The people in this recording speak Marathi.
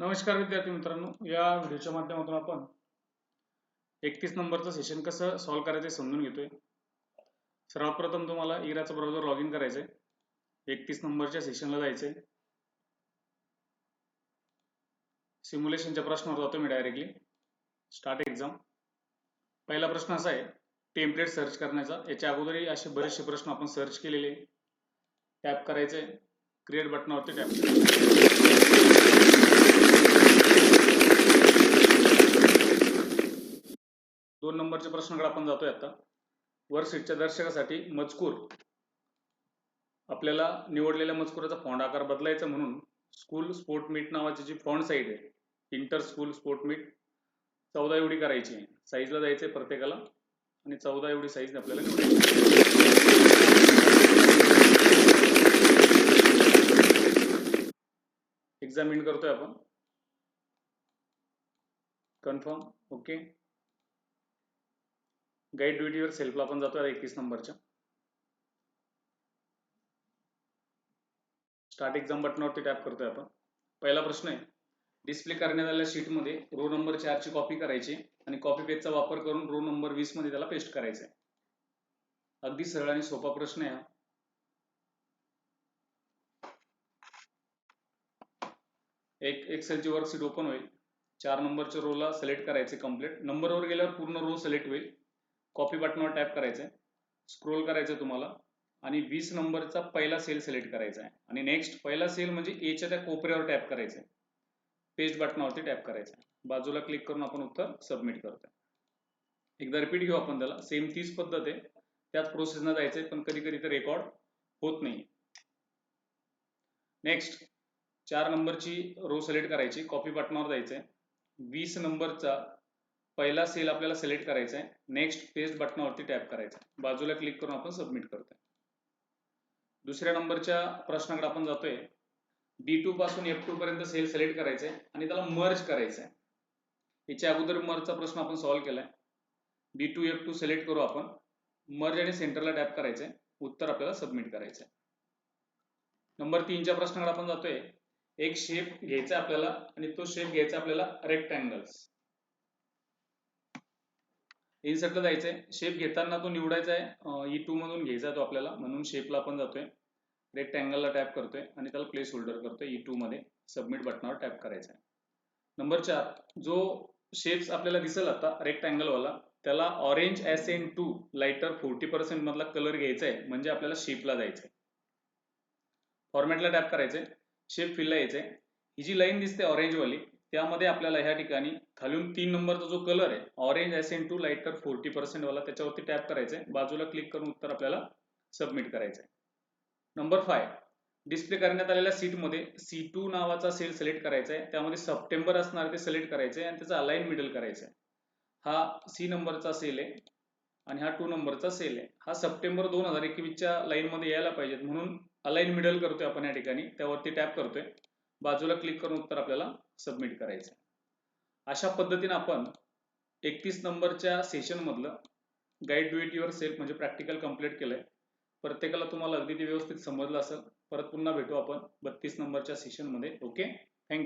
नमस्कार विद्यार्थी मित्रांनो या व्हिडिओच्या माध्यमातून आपण एकतीस नंबरचं सेशन कसं सॉल्व्ह करायचं समजून घेतोय. सर्वप्रथम तुम्हाला इराचा ब्राउझर लॉग इन करायचंय. एकतीस नंबरच्या सेशनला जायचंय. सिम्युलेशनच्या प्रश्नावर जातो मी डायरेक्टली स्टार्ट एक्झाम पहिला प्रश्न असा आहे टेम्पलेट सर्च करण्याचा. याच्या अगोदरही असे बरेचसे प्रश्न आपण सर्च केलेले टॅप करायचे क्रिएट बटनावरती टॅप दोन नंबरच्या प्रश्नाकडे आपण जातोय आता. वर सीटच्या दर्शकासाठी मजकूर. आपल्याला निवडलेल्या मजकुराचा फॉन्ट आकार बदलायचा म्हणून स्कूल स्पोर्ट मीट नावाची जी फॉन्ट साईज आहे इंटर स्कूल स्पोर्ट मीट चौदा एवढी करायची आहे. साईजला जायचंय प्रत्येकाला आणि चौदा एवढी साईज आपल्याला एक्झामिन करतोय आपण. कन्फर्म ओके गाईड ड्युटीवर सेल्फला आपण जातोय एकतीस नंबरच्या. स्टार्ट एक्झाम बटनावरती टॅप करतोय आपण. पहिला प्रश्न आहे डिस्प्ले करण्यात आलेल्या शीटमध्ये रो नंबर चारची कॉपी करायची आणि कॉपी पेजचा वापर करून रो नंबर वीसमध्ये त्याला पेस्ट करायचं आहे अगदी सरळ आणि सोपा प्रश्न आहे हा. एक एक्सेलची वर्कशीट ओपन होईल. चार नंबरच्या रोला सिलेक्ट करायचे कंप्लीट नंबरवर गेल्यावर पूर्ण रो सिलेक्ट होईल. कॉपी बटनावर टॅप करायचं आहे स्क्रोल करायचं तुम्हाला. आणि वीस नंबरचा पहिला सेल सिलेक्ट करायचा आहे आणि नेक्स्ट पहिला सेल म्हणजे एच्या त्या कोपऱ्यावर टॅप करायचं आहे पेस्ट बटनावरती टॅप करायचं आहे बाजूला क्लिक करून आपण उत्तर सबमिट करतोय. एकदा रिपीट घेऊ आपण त्याला. सेम तीच पद्धत आहे. त्याच प्रोसेसनं जायचंय पण कधी कधी ते रेकॉर्ड होत नाही नेक्स्ट चार नंबरची रो सिलेक्ट करायची. कॉपी बटनावर जायचंय. वीस नंबरचा पहिला सेल आपल्याला सिलेक्ट करायचा आहे नेक्स्ट पेस्ट बटनावरती टॅप करायचा बाजूला क्लिक करून आपण सबमिट करतोय. दुसऱ्या नंबरच्या प्रश्नाकडे आपण जातोय. डी टू पासून एफ टू पर्यंत सेल सिलेक्ट करायचे आणि त्याला मर्ज करायचंय. याच्या अगोदर मर्जचा प्रश्न आपण सॉल्व्ह केलाय. D two F two select करू आपण. मर्ज आणि सेंटरला टॅप करायचंय. उत्तर आपल्याला सबमिट करायचंय. नंबर तीनच्या प्रश्नाकडे आपण जातोय. एक शेप घ्यायचा आपल्याला आणि तो शेप घ्यायचा आपल्याला रेक्टँगल्स इन्सर्टला जायचंय. शेप घेताना तो निवडायचा आहे. ई टू e मधून घ्यायचा तो आपल्याला. म्हणून शेपला आपण जातोय. रेक्टँगलला टॅप करतोय आणि त्याला प्लेस होल्डर करतोय e ई टू मध्ये. सबमिट बटनावर टॅप करायचा आहे. नंबर चार जो शेप्स आपल्याला दिसेल आता रेक्टँगल वाला त्याला orange S N two lighter forty percent मधला कलर घ्यायचा आहे. म्हणजे आपल्याला शेपला जायचंय. फॉर्मॅटला टॅप करायचंय. शेप फिलला यायचंय. ही जी लाईन दिसते ऑरेंज वाली त्यामध्ये आपल्याला ह्या ठिकाणी खालून तीन नंबरचा जो कलर आहे orange S two lighter forty percent वाला त्याच्यावरती टॅप करायचंय. बाजूला क्लिक करून उत्तर आपल्याला सबमिट करायचं आहे नंबर फाय डिस्प्ले करण्यात आलेल्या सीटमध्ये सी टू नावाचा सेल सिलेक्ट करायचा आहे त्यामध्ये सप्टेंबर असणार ते सिलेक्ट करायचे आणि त्याचा अलाइन मिडल करायचा आहे हा सी नंबरचा सेल आहे आणि हा टू नंबरचा सेल आहे. हा सप्टेंबर दोन हजार एकवीसच्या लाईनमध्ये यायला पाहिजेत. म्हणून अलाइन मिडल करतोय आपण या ठिकाणी. त्यावरती टॅप करतोय. बाजूला क्लिक करून उत्तर आपल्याला सबमिट करायचं. अशा पद्धतीने आपण एकतीस नंबरच्या सेशन मधलं guide do it yourself म्हणजे प्रॅक्टिकल कंप्लीट केलंय. प्रत्येकाला तुम्हाला अगदी ते व्यवस्थित समजलं असेल. परत पुन्हा भेटू आपण बत्तीस नंबरच्या सेशनमध्ये. ओके